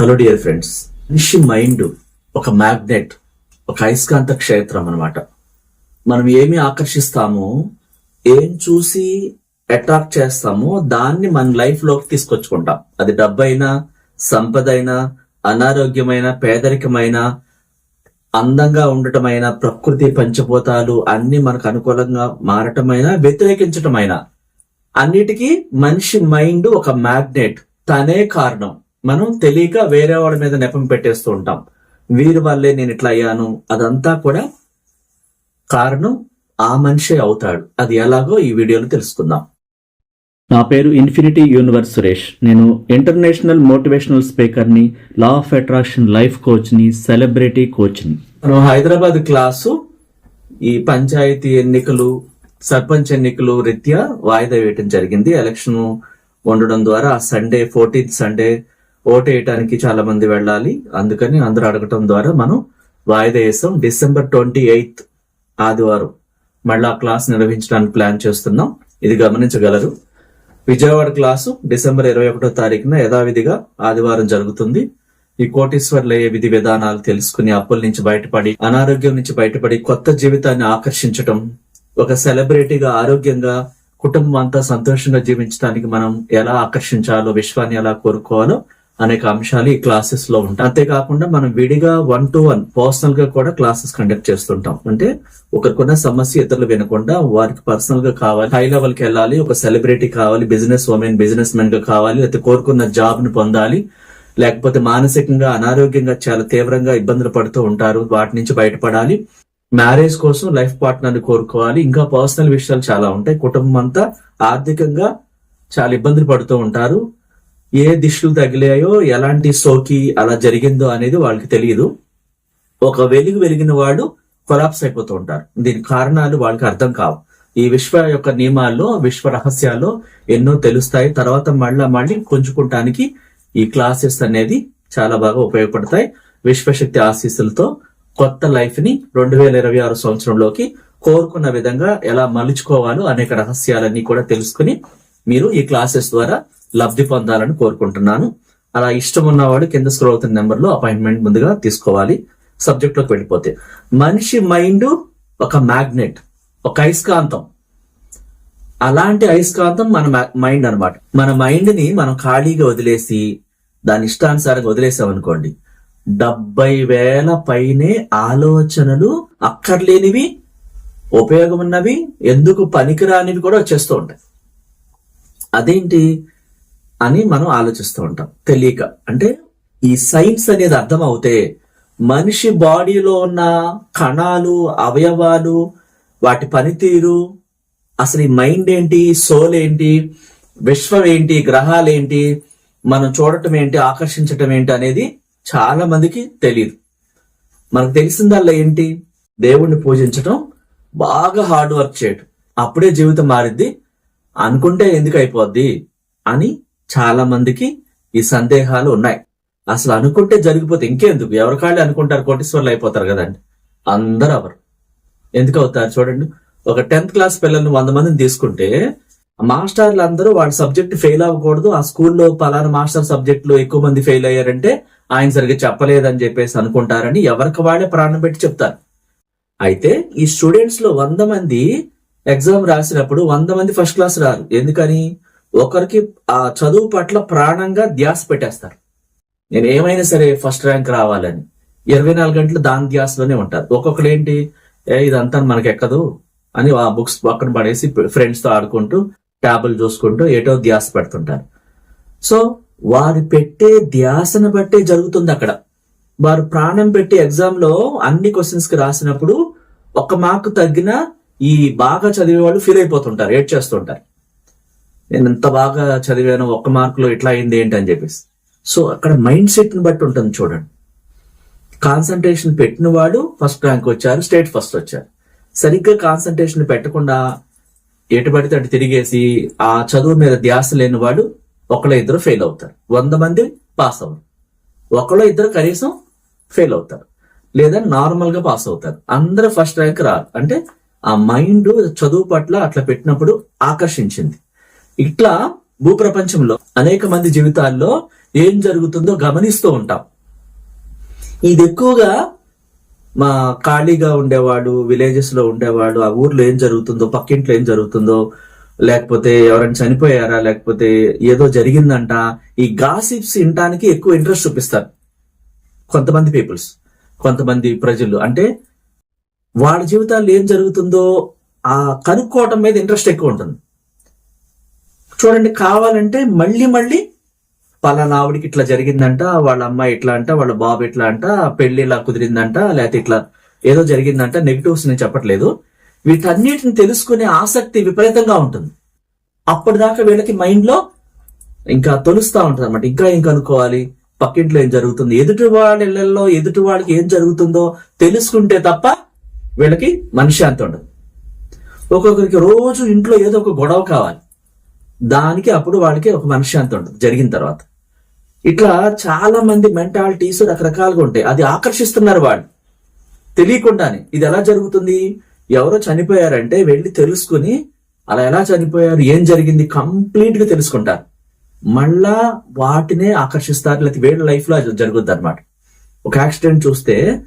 Hello dear friends మనిషి mind ఒక magnet ఒక అయస్కాంత క్షేత్రం అన్నమాట. మనం ఏమి ఆకర్షిస్తామో ఏం చూసి అట్రాక్ట్ చేస్తామో దాన్ని మన లైఫ్లోకి తీసుకొచ్చుకుంటాం. అది డబ్బైనా సంపద అయినా అనారోగ్యమైన పేదరికమైన అందంగా ఉండటమైన ప్రకృతి పంచభూతాలు అన్ని మనకు అనుకూలంగా మారటమైనా వ్యతిరేకించటమైనా అన్నిటికీ మనిషి మైండ్ ఒక మ్యాగ్నెట్ తనే కారణం. మనం తెలియక వేరే వాడి మీద నెపం పెట్టేస్తూ ఉంటాం. వీరి వల్లే నేను ఇట్లా అయ్యాను. అదంతా కూడా కారణం ఆ మనిషే అవుతాడు. అది ఎలాగో ఈ వీడియోలో తెలుసుకుందాం. నా పేరు ఇన్ఫినిటీ యూనివర్స్ సురేష్. నేను ఇంటర్నేషనల్ మోటివేషనల్ స్పీకర్ని లా ఆఫ్ అట్రాక్షన్ లైఫ్ కోచ్ని సెలబ్రిటీ కోచ్ని. మనం హైదరాబాద్ క్లాసు ఈ పంచాయతీ ఎన్నికలు సర్పంచ్ ఎన్నికలు రీత్యా వాయిదా వేయటం జరిగింది. ఎలక్షన్ ఉండడం ద్వారా సండే ఫోర్టీన్త్ సండే ఓటు వేయటానికి చాలా మంది వెళ్ళాలి. అందుకని అందరూ అడగటం ద్వారా మనం వాయిదా వేస్తాం. డిసెంబర్ ట్వంటీ ఎయిత్ ఆదివారం మళ్ళీ ఆ క్లాస్ నిర్వహించడానికి ప్లాన్ చేస్తున్నాం. ఇది గమనించగలరు. విజయవాడ క్లాసు డిసెంబర్ ఇరవై ఒకటో తారీఖున యథావిధిగా ఆదివారం జరుగుతుంది. ఈ కోటీశ్వర్లయ్యే విధి విధానాలు తెలుసుకుని అప్పుల నుంచి బయటపడి అనారోగ్యం నుంచి బయటపడి కొత్త జీవితాన్ని ఆకర్షించటం ఒక సెలబ్రిటీగా ఆరోగ్యంగా కుటుంబం అంతా సంతోషంగా జీవించడానికి మనం ఎలా ఆకర్షించాలో విశ్వాన్ని ఎలా కోరుకోవాలో అనేక అంశాలు ఈ క్లాసెస్లో ఉంటాయి. అంతేకాకుండా మనం విడిగా వన్ టు వన్ పర్సనల్గా కూడా క్లాసెస్ కండక్ట్ చేస్తుంటాం. అంటే ఒకరికున్న సమస్య ఇతరులు వినకుండా వారికి పర్సనల్గా కావాలి హై లెవెల్కి వెళ్ళాలి ఒక సెలబ్రిటీ కావాలి బిజినెస్ ఉమెన్ బిజినెస్ మెన్గా కావాలి లేకపోతే కోరుకున్న జాబ్ను పొందాలి లేకపోతే మానసికంగా అనారోగ్యంగా చాలా తీవ్రంగా ఇబ్బందులు పడుతూ ఉంటారు వాటి నుంచి బయటపడాలి మ్యారేజ్ కోసం లైఫ్ పార్ట్నర్ కోరుకోవాలి ఇంకా పర్సనల్ విషయాలు చాలా ఉంటాయి. కుటుంబం అంతా ఆర్థికంగా చాలా ఇబ్బందులు పడుతూ ఉంటారు. ఏ దిష్టులు తగిలాయో ఎలాంటి సోకి అలా జరిగిందో అనేది వాళ్ళకి తెలియదు. ఒక వెలుగు వెలిగిన వాడు కొలాప్స్ అయిపోతూ ఉంటారు. దీని కారణాలు వాళ్ళకి అర్థం కావు. ఈ విశ్వ యొక్క నియమాల్లో విశ్వ రహస్యాల్లో ఎన్నో తెలుస్తాయి. తర్వాత మళ్ళా మళ్ళీ పుంజుకుంటానికి ఈ క్లాసెస్ అనేది చాలా బాగా ఉపయోగపడతాయి. విశ్వశక్తి ఆశీస్సులతో కొత్త లైఫ్ని రెండు వేల ఇరవై ఆరు సంవత్సరంలోకి కోరుకున్న విధంగా ఎలా మలుచుకోవాలో అనేక రహస్యాలన్నీ కూడా తెలుసుకుని మీరు ఈ క్లాసెస్ ద్వారా లబ్ధి పొందాలని కోరుకుంటున్నాను. అలా ఇష్టం ఉన్నవాడు కింద స్క్రోల్ అవుతున్న నెంబర్లో అపాయింట్మెంట్ ముందుగా తీసుకోవాలి. సబ్జెక్ట్లోకి వెళ్ళిపోతే. మనిషి మైండ్ ఒక మ్యాగ్నెట్ ఒక అయస్కాంతం. అలాంటి అయస్కాంతం మన మైండ్ అన్నమాట. మన మైండ్ని మనం ఖాళీగా వదిలేసి దాని ఇష్టానుసారంగా వదిలేసామనుకోండి డెబ్బై వేల పైనే ఆలోచనలు అక్కర్లేనివి ఉపయోగం ఉన్నవి ఎందుకు పనికిరానివి కూడా వచ్చేస్తూ ఉంటాయి. అదేంటి? అని మనం ఆలోచిస్తూ ఉంటాం. తెలియక. అంటే ఈ సైన్స్ అనేది అర్థం అవుతే మనిషి బాడీలో ఉన్న కణాలు అవయవాలు వాటి పనితీరు అసలు ఈ మైండ్ ఏంటి సోల్ ఏంటి విశ్వం ఏంటి గ్రహాలేంటి మనం చూడటం ఏంటి ఆకర్షించటం ఏంటి అనేది చాలా మందికి తెలియదు మనకు తెలిసిందల్లా ఏంటి? దేవుణ్ణి పూజించటం బాగా హార్డ్ వర్క్ చేయటం. అప్పుడే జీవితం మారిద్ది. అనుకుంటే ఎందుకు అయిపోద్ది? అని చాలా మందికి ఈ సందేహాలు ఉన్నాయి. అసలు అనుకుంటే జరిగిపోతే ఇంకెందుకు? ఎవరికాళ్ళు అనుకుంటారు? కోటీశ్వర్లు అయిపోతారు కదండి. అందరూ అవరు ఎందుకు అవుతారు చూడండి. ఒక టెన్త్ క్లాస్ పిల్లల్ని వంద మందిని తీసుకుంటే మాస్టర్లు అందరూ వాళ్ళ సబ్జెక్ట్ ఫెయిల్ అవ్వకూడదు. ఆ స్కూల్లో పలానా మాస్టర్ సబ్జెక్టులో ఎక్కువ మంది ఫెయిల్ అయ్యారంటే ఆయన సరిగ్గా చెప్పలేదని చెప్పేసి అనుకుంటారని ఎవరికి వాళ్ళే ప్రాణం పెట్టి చెప్తారు. అయితే ఈ స్టూడెంట్స్లో వంద మంది ఎగ్జామ్ రాసినప్పుడు వంద మంది ఫస్ట్ క్లాస్ రారు. ఎందుకని? ఒకరికి ఆ చదువు పట్ల ప్రాణంగా ధ్యాస పెట్టేస్తారు. నేను ఏమైనా సరే ఫస్ట్ ర్యాంక్ రావాలని. ఇరవై నాలుగు గంటలు దాని ధ్యాసలోనే ఉంటారు. ఒక్కొక్కరు ఏంటి? ఏ ఇదంతా మనకి ఎక్కదు అని ఆ బుక్స్ పక్కన పడేసి ఫ్రెండ్స్తో ఆడుకుంటూ ట్యాబులు చూసుకుంటూ ఏటో ధ్యాస పెడుతుంటారు. సో వారు పెట్టే ధ్యాసను బట్టే జరుగుతుంది అక్కడ. వారు ప్రాణం పెట్టి ఎగ్జామ్లో అన్ని క్వశ్చన్స్కి రాసినప్పుడు ఒక మార్కు తగ్గిన ఈ బాగా చదివే వాళ్ళు ఫీల్ అయిపోతుంటారు ఏడ్ చేస్తుంటారు నేను ఎంత బాగా చదివాను ఒక్క మార్కులో ఇట్లా అయింది ఏంటి అని చెప్పేసి. సో అక్కడ మైండ్ సెట్ని బట్టి ఉంటుంది చూడండి. కాన్సన్ట్రేషన్ పెట్టిన వాడు ఫస్ట్ ర్యాంక్ వచ్చారు స్టేట్ ఫస్ట్ వచ్చారు. సరిగ్గా కాన్సన్ట్రేషన్ పెట్టకుండా ఎటు పడితే అటు తిరిగేసి ఆ చదువు మీద ధ్యాస లేని వాడు ఒకళ్ళ ఇద్దరు ఫెయిల్ అవుతారు. వంద మంది పాస్ అవ్వరు. ఒకళ్ళ ఇద్దరు కనీసం ఫెయిల్ అవుతారు. లేదా నార్మల్గా పాస్ అవుతారు. అందరూ ఫస్ట్ ర్యాంక్ రారు. అంటే ఆ మైండ్ చదువు పట్ల అట్లా పెట్టినప్పుడు ఆకర్షించింది. ఇట్లా భూప్రపంచంలో అనేక మంది జీవితాల్లో ఏం జరుగుతుందో గమనిస్తూ ఉంటాం. ఇది ఎక్కువగా మా ఖాళీగా ఉండేవాడు విలేజెస్లో ఉండేవాడు ఆ ఊర్లో ఏం జరుగుతుందో పక్కింట్లో ఏం జరుగుతుందో లేకపోతే ఎవరైనా చనిపోయారా లేకపోతే ఏదో జరిగిందంట ఈ గాసిప్స్ వినటానికి ఎక్కువ ఇంట్రెస్ట్ చూపిస్తారు. కొంతమంది పీపుల్స్ కొంతమంది ప్రజలు. అంటే వాళ్ళ జీవితాల్లో ఏం జరుగుతుందో ఆ కనుక్కోవటం మీద ఇంట్రెస్ట్ ఎక్కువ ఉంటుంది. చూడండి కావాలంటే మళ్ళీ మళ్ళీ పలానా ఆవిడికి ఇట్లా జరిగిందంట వాళ్ళ అమ్మాయి ఇట్లా అంట వాళ్ళ బాబు ఇట్లా అంట పెళ్ళి ఇలా కుదిరిందంట లేకపోతే ఇట్లా ఏదో జరిగిందంట నెగిటివ్స్ నేను చెప్పట్లేదు. వీటన్నిటిని తెలుసుకునే ఆసక్తి విపరీతంగా ఉంటుంది. అప్పటిదాకా వీళ్ళకి మైండ్లో ఇంకా తొలుస్తా ఉంటుంది అనమాట ఇంకా ఏం కనుక్కోవాలి? పక్కింట్లో ఏం జరుగుతుంది? ఎదుటి వాళ్ళ ఇళ్ళలో ఎదుటి వాళ్ళకి ఏం జరుగుతుందో తెలుసుకుంటే తప్ప వీళ్ళకి మనశ్శాంతి ఉండదు. ఒక్కొక్కరికి రోజు ఇంట్లో ఏదో ఒక గొడవ కావాలి. దానికి అప్పుడు వాళ్ళకి ఒక మనశ్శాంతి ఉంటుంది జరిగిన తర్వాత. ఇట్లా చాలా మంది మెంటాలిటీస్ రకరకాలుగా ఉంటాయి. అది ఆకర్షిస్తున్నారు వాళ్ళు తెలియకుండానే ఇది ఎలా జరుగుతుంది? ఎవరో చనిపోయారంటే వెళ్ళి తెలుసుకుని అలా ఎలా చనిపోయారు ఏం జరిగింది కంప్లీట్గా తెలుసుకుంటారు. మళ్ళా వాటినే ఆకర్షిస్తారు లేకపోతే వీళ్ళ లైఫ్లో జరుగుద్ది అనమాట ఒక యాక్సిడెంట్ చూస్తే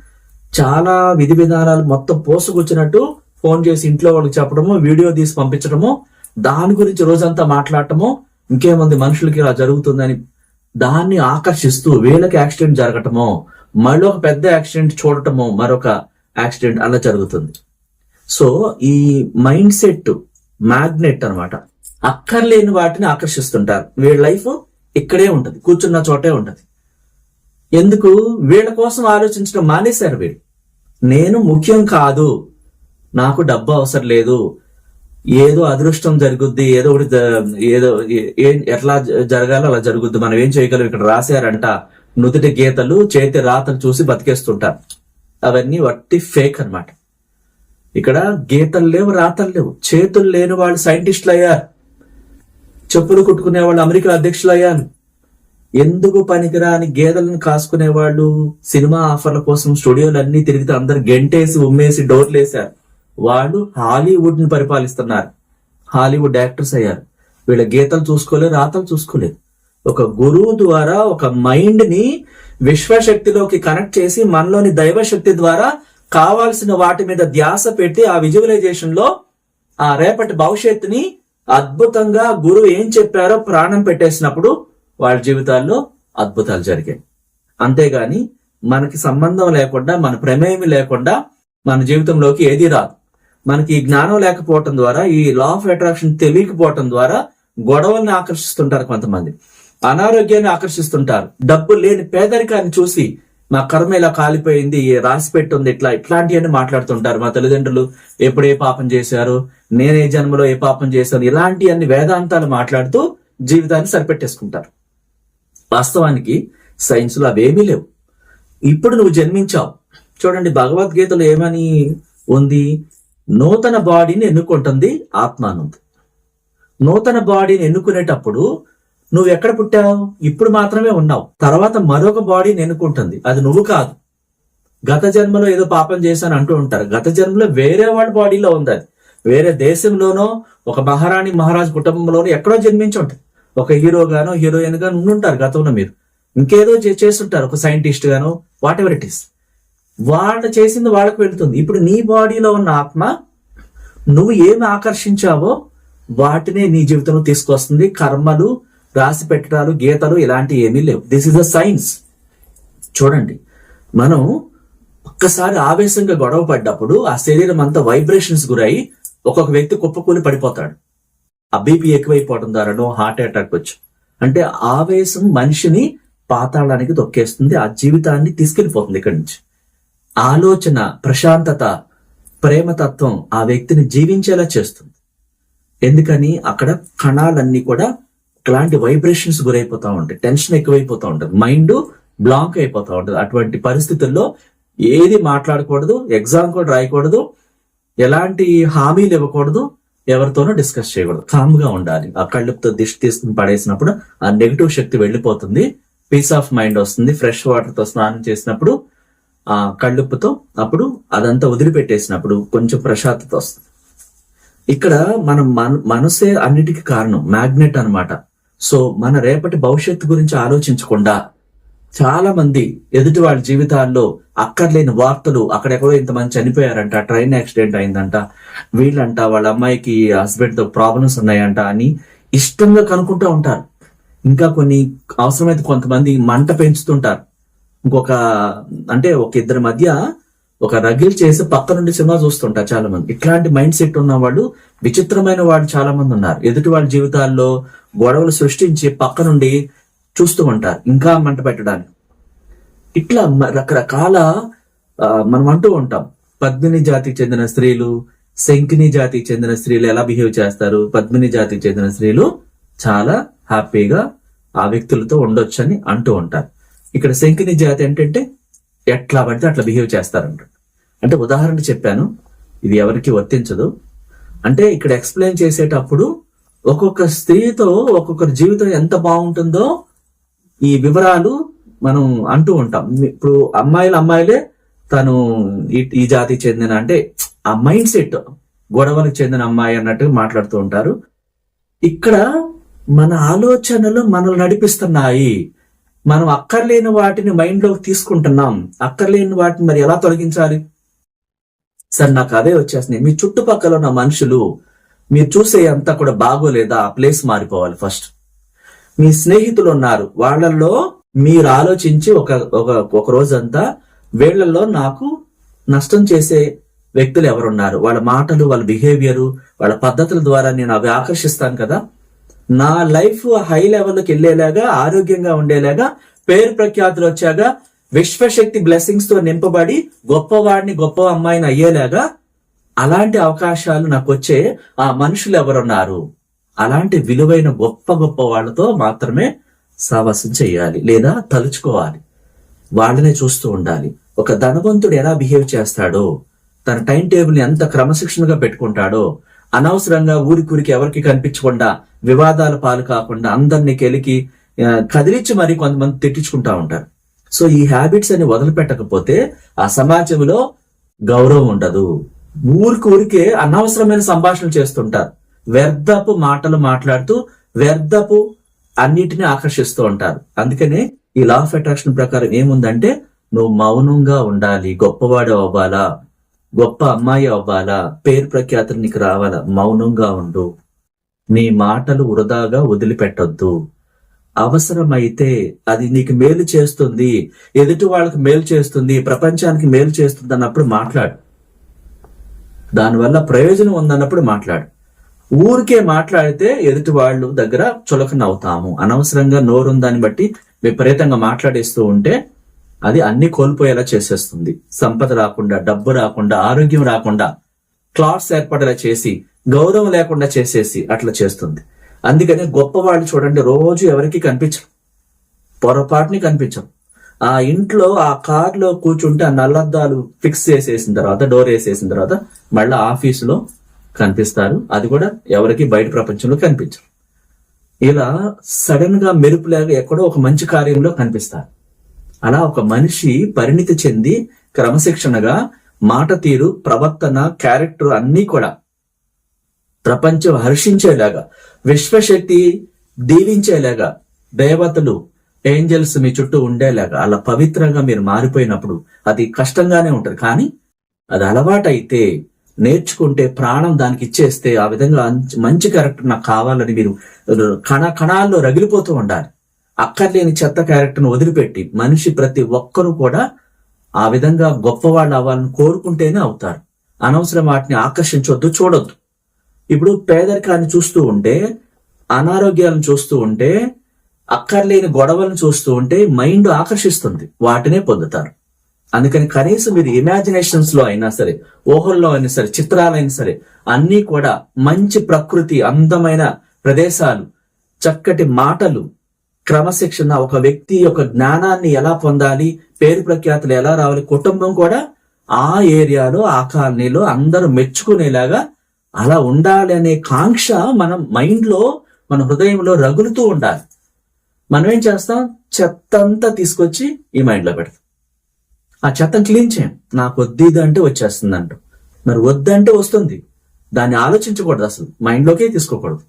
చాలా విధి విధానాలు మొత్తం పోసుకొచ్చినట్టు ఫోన్ చేసి ఇంట్లో వాళ్ళకి చెప్పడము వీడియో తీసి పంపించడము దాని గురించి రోజంతా మాట్లాడటము ఇంకేమంది మనుషులకి ఇలా జరుగుతుందని దాన్ని ఆకర్షిస్తూ వీళ్ళకి యాక్సిడెంట్ జరగటమో మళ్ళీ ఒక పెద్ద యాక్సిడెంట్ చూడటమో మరొక యాక్సిడెంట్ అలా జరుగుతుంది. సో ఈ మైండ్ సెట్ మ్యాగ్నెట్ అన్నమాట. అక్కర్లేని వాటిని ఆకర్షిస్తుంటారు. వీళ్ళ లైఫ్ ఇక్కడే ఉంటది కూర్చున్న చోటే ఉంటది. ఎందుకు? వీళ్ళ కోసం ఆలోచించడం మానేశారు వీళ్ళు. నేను ముఖ్యం కాదు నాకు డబ్బు అవసరం లేదు ఏదో అదృష్టం జరుగుద్ది ఏదో ఒకటి ఏదో ఎట్లా జ- జరగాలో అలా జరుగుద్ది. మనం ఏం చేయగలం? ఇక్కడ రాశారంట నుదుటి గీతలు చేతి రాతలు చూసి బతికేస్తుంటారు. అవన్నీ వట్టి ఫేక్ అనమాట ఇక్కడ గీతలు లేవు రాతలు లేవు. చేతులు లేని వాళ్ళు సైంటిస్టులు అయ్యారు. చెప్పులు కుట్టుకునే వాళ్ళు అమెరికా అధ్యక్షులు అయ్యారు. ఎందుకు పనికిరాని గేదెలను కాసుకునే వాళ్ళు? సినిమా ఆఫర్ల కోసం స్టూడియోలు అన్ని తిరిగితే అందరు గెంటేసి ఉమ్మేసి డోర్లు వేశారు వాళ్ళు హాలీవుడ్ని పరిపాలిస్తున్నారు. హాలీవుడ్ యాక్టర్స్ అయ్యారు. వీళ్ళ గీతలు చూసుకోలేదు రాతలు చూసుకోలేదు. ఒక గురువు ద్వారా ఒక మైండ్ని విశ్వశక్తిలోకి కనెక్ట్ చేసి మనలోని దైవశక్తి ద్వారా కావాల్సిన వాటి మీద ధ్యాస పెట్టి ఆ విజువలైజేషన్లో ఆ రేపటి భవిష్యత్తుని అద్భుతంగా గురువు ఏం చెప్పారో ప్రాణం పెట్టేసినప్పుడు వాళ్ళ జీవితాల్లో అద్భుతాలు జరిగాయి. అంతేగాని మనకి సంబంధం లేకుండా మన ప్రమేయం లేకుండా మన జీవితంలోకి ఏది రాదు. మనకి జ్ఞానం లేకపోవటం ద్వారా ఈ లా ఆఫ్ అట్రాక్షన్ తెలియకపోవటం ద్వారా గొడవల్ని ఆకర్షిస్తుంటారు కొంతమంది. అనారోగ్యాన్ని ఆకర్షిస్తుంటారు. డబ్బు లేని పేదరికాన్ని చూసి మా కర్మ ఇలా కాలిపోయింది రాసి పెట్టుంది ఇట్లా ఇట్లాంటివన్నీ మాట్లాడుతుంటారు మా తల్లిదండ్రులు. ఎప్పుడు ఏ పాపం చేశారు? నేనే జన్మలో ఏ పాపం చేశాను? ఇలాంటివన్నీ వేదాంతాలు మాట్లాడుతూ జీవితాన్ని సరిపెట్టేసుకుంటారు. వాస్తవానికి సైన్స్లో అవేమీ లేవు. ఇప్పుడు నువ్వు జన్మించావు. చూడండి భగవద్గీతలో ఏమని ఉంది? నూతన బాడీని ఎన్నుకుంటుంది ఆత్మ నూతన బాడీని ఎన్నుకునేటప్పుడు నువ్వు ఎక్కడ పుట్టావు? ఇప్పుడు మాత్రమే ఉన్నావు. తర్వాత మరొక బాడీని ఎన్నుకుంటుంది. అది నువ్వు కాదు. గత జన్మలో ఏదో పాపం చేశాను అంటూ ఉంటారు. గత జన్మలో వేరే వాడి బాడీలో ఉంది అది. వేరే దేశంలోనో ఒక మహారాణి మహారాజ్ కుటుంబంలోనో ఎక్కడో జన్మించి ఉంటుంది ఒక హీరోగానో హీరోయిన్ గాను ఉండుంటారు గతంలో మీరు. ఇంకేదో చే- చేస్తుంటారు. ఒక సైంటిస్ట్ గాను వాట్ ఎవర్ ఇట్ ఈస్ వాళ్ళు చేసింది వాళ్ళకు వెళుతుంది. ఇప్పుడు నీ బాడీలో ఉన్న ఆత్మ నువ్వు ఏమి ఆకర్షించావో వాటినే నీ జీవితంలో తీసుకొస్తుంది కర్మలు రాసి పెట్టడాలు గీతలు ఇలాంటివి ఏమీ లేవు. దిస్ ఇస్ ద సైన్స్ చూడండి. మనం ఒక్కసారి ఆవేశంగా గొడవ పడ్డప్పుడు ఆ శరీరం అంతా వైబ్రేషన్స్ గురై ఒక్కొక్క వ్యక్తి కుప్పకూలి పడిపోతాడు. ఆ బీపీ ఎక్కువైపోవడం ద్వారానో హార్ట్ అటాక్ వచ్చు. అంటే ఆవేశం మనిషిని పాతాళానికి తొక్కేస్తుంది. ఆ జీవితాన్ని తీసుకెళ్ళిపోతుంది ఇక్కడి నుంచి. ఆలోచన ప్రశాంతత ప్రేమతత్వం ఆ వ్యక్తిని జీవించేలా చేస్తుంది. ఎందుకని? అక్కడ కణాలన్నీ కూడా ఇలాంటి వైబ్రేషన్స్ గురైపోతా ఉంటాయి. టెన్షన్ ఎక్కువైపోతా ఉంటుంది. మైండ్ బ్లాంక్ అయిపోతా ఉంటుంది. అటువంటి పరిస్థితుల్లో ఏది మాట్లాడకూడదు ఎగ్జామ్ కూడా రాయకూడదు ఎలాంటి హామీలు ఇవ్వకూడదు ఎవరితోనూ డిస్కస్ చేయకూడదు. కామ్గా ఉండాలి. ఆ కళ్ళుతో దిష్టి తీసుకుని పడేసినప్పుడు ఆ నెగిటివ్ శక్తి వెళ్ళిపోతుంది. పీస్ ఆఫ్ మైండ్ వస్తుంది. ఫ్రెష్ వాటర్తో స్నానం చేసినప్పుడు ఆ కళ్ళుప్పుతో అప్పుడు అదంతా వదిలిపెట్టేసినప్పుడు కొంచెం ప్రశాంతత వస్తుంది. ఇక్కడ మనం మన మనసే అన్నిటికీ కారణం మ్యాగ్నెట్ అన్నమాట. సో మన రేపటి భవిష్యత్తు గురించి ఆలోచించకుండా చాలా మంది ఎదుటి వాళ్ళ జీవితాల్లో అక్కర్లేని వార్తలు అక్కడెక్కడో ఇంతమంది చనిపోయారంట ట్రైన్ యాక్సిడెంట్ అయిందంట వీళ్ళంట వాళ్ళ అమ్మాయికి హస్బెండ్తో ప్రాబ్లమ్స్ ఉన్నాయంట అని ఇష్టంగా కనుక్కుంటూ ఉంటారు. ఇంకా కొన్ని అవసరమైతే కొంతమంది మంట పెంచుతుంటారు. ఇంకొక అంటే ఒక ఇద్దరి మధ్య ఒక రగిల్ చేసి పక్క నుండి సినిమా చూస్తుంటారు చాలా మంది ఇట్లాంటి మైండ్ సెట్ ఉన్న వాళ్ళు విచిత్రమైన వాళ్ళు చాలా మంది ఉన్నారు. ఎదుటి వాళ్ళ జీవితాల్లో గొడవలు సృష్టించి పక్క నుండి చూస్తూ ఉంటారు. ఇంకా మంట పెట్టడానికి. ఇట్లా రకరకాల మనం అంటూ ఉంటాం. పద్మిని జాతికి చెందిన స్త్రీలు శంకిని జాతికి చెందిన స్త్రీలు ఎలా బిహేవ్ చేస్తారు? పద్మిని జాతికి చెందిన స్త్రీలు చాలా హ్యాపీగా ఆ వ్యక్తులతో ఉండొచ్చని అంటూ ఉంటారు. ఇక్కడ శంకిని జాతి ఏంటంటే ఎట్లా పడితే అట్లా బిహేవ్ చేస్తారంట. అంటే ఉదాహరణ చెప్పాను ఇది ఎవరికి వర్తించదు. అంటే ఇక్కడ ఎక్స్ప్లెయిన్ చేసేటప్పుడు ఒక్కొక్క స్త్రీతో ఒక్కొక్కరి జీవితం ఎంత బాగుంటుందో ఈ వివరాలు మనం అంటూ ఉంటాం. ఇప్పుడు అమ్మాయిలు అమ్మాయిలే తను ఈ- ఈ జాతికి చెందిన అంటే ఆ మైండ్ సెట్ గొడవలకు చెందిన అమ్మాయి అన్నట్టు మాట్లాడుతూ ఉంటారు. ఇక్కడ మన ఆలోచనలు మనల్ని నడిపిస్తున్నాయి. మనం అక్కర్లేని వాటిని మైండ్లోకి తీసుకుంటున్నాం. అక్కర్లేని వాటిని మరి ఎలా తొలగించాలి? సార్ నాకు అదే వచ్చేస్తున్నాయి మీ చుట్టుపక్కల ఉన్న మనుషులు మీరు చూసే అంతా కూడా బాగోలేదా? ఆ ప్లేస్ మారిపోవాలి ఫస్ట్ మీ స్నేహితులు ఉన్నారు. వాళ్ళల్లో మీరు ఆలోచించి ఒక ఒక ఒక రోజంతా వీళ్ళల్లో నాకు నష్టం చేసే వ్యక్తులు ఎవరున్నారు? వాళ్ళ మాటలు వాళ్ళ బిహేవియరు వాళ్ళ పద్ధతుల ద్వారా నేను అవి ఆకర్షిస్తాను కదా? నా లైఫ్ హై లెవెల్కి వెళ్ళేలాగా ఆరోగ్యంగా ఉండేలాగా పేరు ప్రఖ్యాతులు వచ్చాక విశ్వశక్తి బ్లెస్సింగ్స్తో నింపబడి గొప్పవాడిని గొప్ప అమ్మాయిని అయ్యేలాగా అలాంటి అవకాశాలు నాకు వచ్చే ఆ మనుషులు ఎవరున్నారు? అలాంటి విలువైన గొప్ప గొప్ప వాళ్ళతో మాత్రమే సావాసం చేయాలి లేదా తలుచుకోవాలి. వాళ్ళనే చూస్తూ ఉండాలి. ఒక ధనవంతుడు ఎలా బిహేవ్ చేస్తాడో తన టైం టేబుల్ ఎంత క్రమశిక్షణగా పెట్టుకుంటాడో అనవసరంగా ఊరికూరికి ఎవరికి కనిపించకుండా వివాదాల పాలు కాకుండా అందరినీ కెలికి కదిలించి మరి కొంతమంది తిట్టించుకుంటా ఉంటారు. సో ఈ హ్యాబిట్స్ అని వదిలిపెట్టకపోతే ఆ సమాజంలో గౌరవం ఉండదు. ఊరికి ఊరికే అనవసరమైన సంభాషణ చేస్తుంటారు. వ్యర్థపు మాటలు మాట్లాడుతూ వ్యర్థపు అన్నిటిని ఆకర్షిస్తూ ఉంటారు. అందుకనే ఈ లా ఆఫ్ అట్రాక్షన్ ప్రకారం ఏముందంటే నువ్వు మౌనంగా ఉండాలి గొప్పవాడు అవ్వాలా గొప్ప అమ్మాయి అవ్వాలా? పేరు ప్రఖ్యాతులు నీకు రావాలా? మౌనంగా ఉండు. నీ మాటలు వృధాగా వదిలిపెట్టొద్దు. అవసరమైతే అది నీకు మేలు చేస్తుంది. ఎదుటి వాళ్ళకి మేలు చేస్తుంది. ప్రపంచానికి మేలు చేస్తుంది అన్నప్పుడు మాట్లాడు. దానివల్ల ప్రయోజనం ఉందన్నప్పుడు మాట్లాడు. ఊరికే మాట్లాడితే ఎదుటి వాళ్ళు దగ్గర చులకన అవుతాము అనవసరంగా నోరుందాన్ని బట్టి విపరీతంగా మాట్లాడేస్తూ ఉంటే అది అన్ని కోల్పోయేలా చేసేస్తుంది. సంపద రాకుండా డబ్బు రాకుండా ఆరోగ్యం రాకుండా క్లాట్స్ ఏర్పడేలా చేసి గౌరవం లేకుండా చేసేసి అట్లా చేస్తుంది. అందుకనే గొప్ప వాళ్ళు చూడండి రోజు ఎవరికి కనిపించరు. పొరపాటుని కనిపించరు. ఆ ఇంట్లో ఆ కార్లో కూర్చుంటే ఆ నల్లద్దాలు ఫిక్స్ చేసేసిన తర్వాత డోర్ వేసేసిన తర్వాత మళ్ళీ ఆఫీసులో కనిపిస్తారు. అది కూడా ఎవరికి బయట ప్రపంచంలో కనిపించరు. ఇలా సడన్గా మెరుపులాగా ఎక్కడో ఒక మంచి కార్యంలో కనిపిస్తారు. అలా ఒక మనిషి పరిణితి చెంది క్రమశిక్షణగా మాట తీరు ప్రవర్తన క్యారెక్టర్ అన్నీ కూడా ప్రపంచం హర్షించేలాగా విశ్వశక్తి దీవించేలాగా దేవతలు ఏంజల్స్ మీ చుట్టూ ఉండేలాగా అలా పవిత్రంగా మీరు మారిపోయినప్పుడు అది కష్టంగానే ఉంటుంది. కానీ అది అలవాటైతే నేర్చుకుంటే ప్రాణం దానికి ఇచ్చేస్తే ఆ విధంగా మంచి క్యారెక్టర్ నాకు కావాలని మీరు కణ కణాల్లో రగిలిపోతూ ఉండాలి. అక్కర్లేని చెత్త క్యారెక్టర్ను వదిలిపెట్టి మనిషి ప్రతి ఒక్కరూ కూడా ఆ విధంగా గొప్పవాళ్ళు అవ్వాలని కోరుకుంటేనే అవుతారు. అనవసరం వాటిని ఆకర్షించొద్దు చూడొద్దు. ఇప్పుడు పేదరికాన్ని చూస్తూ ఉంటే అనారోగ్యాలను చూస్తూ ఉంటే అక్కర్లేని గొడవలను చూస్తూ ఉంటే మైండ్ ఆకర్షిస్తుంది వాటినే పొందుతారు. అందుకని కనీసం మీరు ఇమాజినేషన్స్లో అయినా సరే ఊహల్లో అయినా సరే చిత్రాలైనా సరే అన్నీ కూడా మంచి ప్రకృతి అందమైన ప్రదేశాలు చక్కటి మాటలు క్రమశిక్షణ ఒక వ్యక్తి యొక్క జ్ఞానాన్ని ఎలా పొందాలి పేరు ప్రఖ్యాతులు ఎలా రావాలి కుటుంబం కూడా ఆ ఏరియాలో ఆ కాలనీలో అందరూ మెచ్చుకునేలాగా అలా ఉండాలి అనే కాంక్ష మన మైండ్లో మన హృదయంలో రగులుతూ ఉండాలి. మనం ఏం చేస్తాం? చెత్త అంతా తీసుకొచ్చి ఈ మైండ్లో పెడతాం. ఆ చెత్తను క్లీన్ చేయం. నాకు వద్దు అంటే వచ్చేస్తుంది అంటూ మరి వద్దంటే వస్తుంది. దాన్ని ఆలోచించకూడదు అసలు. మైండ్ లోకే తీసుకోకూడదు.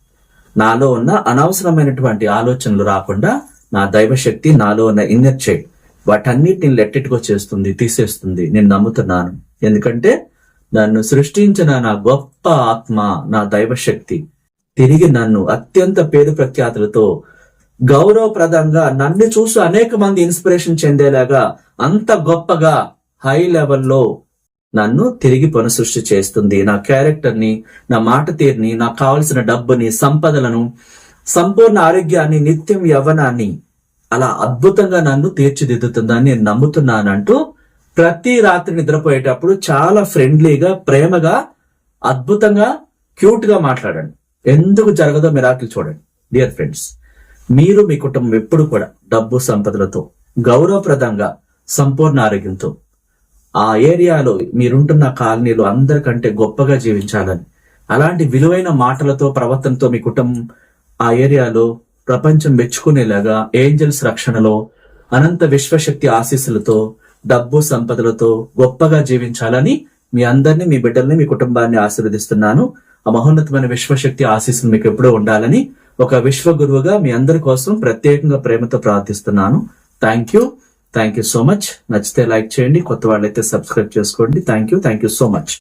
నాలో ఉన్న అనవసరమైనటువంటి ఆలోచనలు రాకుండా నా దైవశక్తి నాలో ఉన్న ఇన్నర్ చైల్డ్ వాటన్నిటిని లెట్టెట్టుగా చేస్తుంది తీసేస్తుంది. నేను నమ్ముతున్నాను. ఎందుకంటే నన్ను సృష్టించిన నా గొప్ప ఆత్మ నా దైవశక్తి తిరిగి నన్ను అత్యంత పేరు ప్రఖ్యాతులతో గౌరవప్రదంగా నన్ను చూసి అనేక మంది ఇన్స్పిరేషన్ చెందేలాగా అంత గొప్పగా హై లెవెల్లో నన్ను తిరిగి పునఃసృష్టి చేస్తుంది. నా క్యారెక్టర్ని నా మాట తీరుని నాకు కావలసిన డబ్బుని సంపదలను సంపూర్ణ ఆరోగ్యాన్ని నిత్యం యవ్వనాన్ని అలా అద్భుతంగా నన్ను తీర్చిదిద్దుతుందని నేను నమ్ముతున్నానంటూ ప్రతి రాత్రి నిద్రపోయేటప్పుడు చాలా ఫ్రెండ్లీగా ప్రేమగా అద్భుతంగా క్యూట్గా మాట్లాడండి. ఎందుకు జరగదో మిరాకిల్ చూడండి. డియర్ ఫ్రెండ్స్ మీరు మీ కుటుంబం ఎప్పుడు కూడా డబ్బు సంపదలతో గౌరవప్రదంగా సంపూర్ణ ఆరోగ్యంతో ఆ ఏరియాలో మీరుంటున్న కాలనీలో అందరికంటే గొప్పగా జీవించాలని. అలాంటి విలువైన మాటలతో ప్రవర్తనతో మీ కుటుంబం ఆ ఏరియాలో ప్రపంచం మెచ్చుకునేలాగా ఏంజల్స్ రక్షణలో అనంత విశ్వశక్తి ఆశీస్సులతో డబ్బు సంపదలతో గొప్పగా జీవించాలని మీ అందరినీ మీ బిడ్డల్ని మీ కుటుంబాన్ని ఆశీర్వదిస్తున్నాను. ఆ మహోన్నతమైన విశ్వశక్తి ఆశీస్సులు మీకు ఎప్పుడూ ఉండాలని ఒక విశ్వ గురువుగా మీ అందరి కోసం ప్రత్యేకంగా ప్రేమతో ప్రార్థిస్తున్నాను. Thank you. Thank you so much నచ్చితే లైక్ చేయండి కొత్త వాళ్ళైతే సబ్స్క్రైబ్ చేసుకోండి. Thank you thank you so much